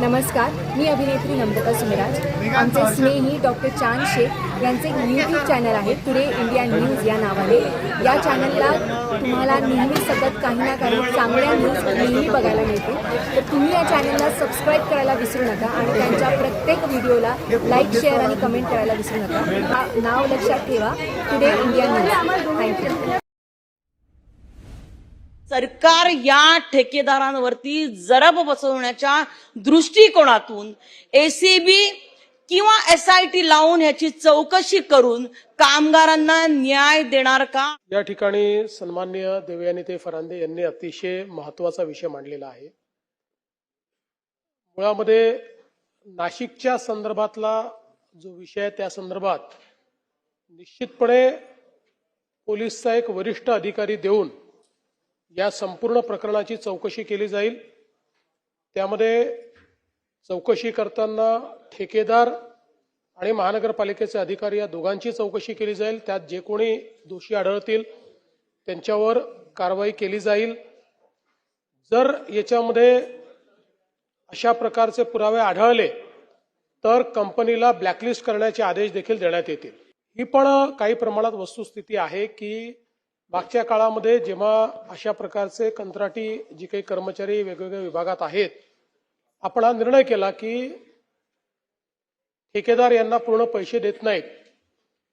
नमस्कार मी अभिनेत्री नम्रता सुमिराज. आमचे स्नेही डॉक्टर चांद शेख यांचे एक यूट्यूब चॅनल आहे टुडे इंडिया न्यूज या नावाने. या चॅनलला तुम्हाला नेहमी सतत काही ना काही चांगल्या न्यूज नेहमी बघायला मिळते. तर तुम्ही या चॅनलला सबस्क्राईब करायला विसरू नका आणि त्यांच्या प्रत्येक व्हिडिओला लाईक शेअर आणि कमेंट करायला विसरू नका. हा- नाव लक्षात ठेवा टुडे इंडिया न्यूज थँक्यू सरकार या ठेकेदारांवरती जरब बसवण्याच्या दृष्टिकोनातून एसीबी किंवा एस आय टी लावून ह्याची चौकशी करून कामगारांना न्याय देणार का? या ठिकाणी सन्मान्य देवयानीते फरांदे यांनी अतिशय महत्त्वाचा विषय मांडलेला आहे. मुळामध्ये नाशिकच्या संदर्भातला जो विषय आहे त्या संदर्भात निश्चितपणे पोलीसचा एक वरिष्ठ अधिकारी देऊन या संपूर्ण प्रकरणाची चौकशी केली जाईल. त्यामध्ये चौकशी करताना ठेकेदार आणि महानगरपालिकेचे अधिकारी या दोघांची चौकशी केली जाईल. त्यात जे कोणी दोषी आढळतील त्यांच्यावर कारवाई केली जाईल. जर याच्यामध्ये अशा प्रकारचे पुरावे आढळले तर कंपनीला ब्लॅकलिस्ट करण्याचे आदेश देखील देण्यात येतील. ही पण काही प्रमाणात वस्तुस्थिती आहे की मागच्या काळामध्ये जेव्हा अशा प्रकारचे कंत्राटी जी काही कर्मचारी वेगवेगळ्या विभागात आहेत आपण हा निर्णय केला की ठेकेदार यांना पूर्ण पैसे देत नाहीत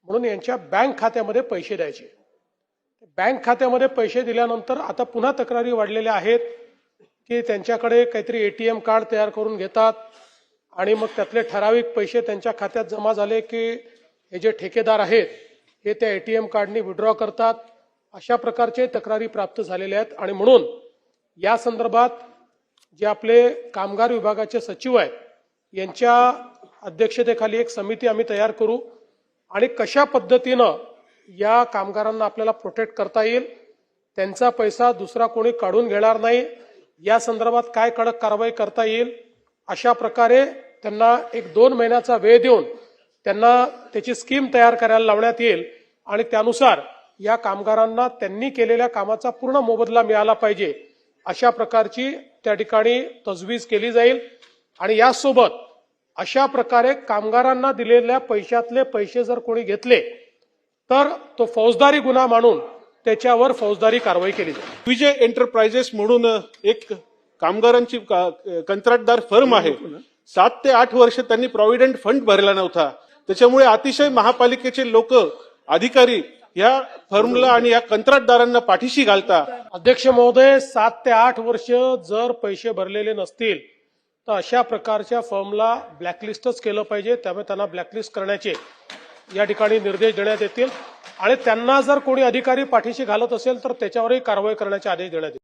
म्हणून यांच्या बँक खात्यामध्ये पैसे द्यायचे. बँक खात्यामध्ये पैसे दिल्यानंतर आता पुन्हा तक्रारी वाढलेल्या आहेत की त्यांच्याकडे काहीतरी एटीएम कार्ड तयार करून घेतात आणि मग त्यातले ठराविक पैसे त्यांच्या खात्यात जमा झाले की हे जे ठेकेदार आहेत हे त्या एटीएम कार्डनी विड्रॉ करतात. अशा प्रकारचे तक्रारी प्राप्त झालेल्या आहेत आणि म्हणून या संदर्भात जे आपले कामगार विभागाचे सचिव आहेत यांच्या अध्यक्षतेखाली एक समिती आम्ही तयार करू आणि कशा पद्धतीनं या कामगारांना आपल्याला प्रोटेक्ट करता येईल त्यांचा पैसा दुसरा कोणी काढून घेणार नाही या संदर्भात काय कडक कारवाई करता येईल अशा प्रकारे त्यांना एक दोन महिन्याचा वेळ देऊन त्यांना त्याची स्कीम तयार करायला लावण्यात येईल आणि त्यानुसार या कामगारांना त्यांनी केलेल्या कामाचा पूर्ण मोबदला मिळाला पाहिजे. अशा प्रकारची त्या ठिकाणी तजवीज केली जाईल. आणि यासोबत अशा प्रकारे कामगारांना दिलेल्या पैशातले पैसे जर कोणी घेतले तर तो फौजदारी गुन्हा मानून त्याच्यावर फौजदारी कारवाई केली जाईल. विजय एंटरप्राइजेस म्हणून एक कामगारांची का- कंत्राटदार फर्म आहे. सात ते आठ वर्ष त्यांनी प्रॉव्हिडंट फंड भरला नव्हता. त्याच्यामुळे अतिशय महापालिकेचे लोक अधिकारी या फर्मला आणि या कंत्राटदारांना पाठीशी घालता. अध्यक्ष महोदय सात ते आठ वर्ष जर पैसे भरलेले नसतील तर अशा प्रकारच्या फर्मला ब्लॅकलिस्टच केलं पाहिजे. त्यामुळे त्यांना ब्लॅकलिस्ट करण्याचे या ठिकाणी निर्देश देण्यात येतील. आणि त्यांना जर कोणी अधिकारी पाठीशी घालत असेल तर त्याच्यावरही कारवाई करण्याचे आदेश देण्यात येतील.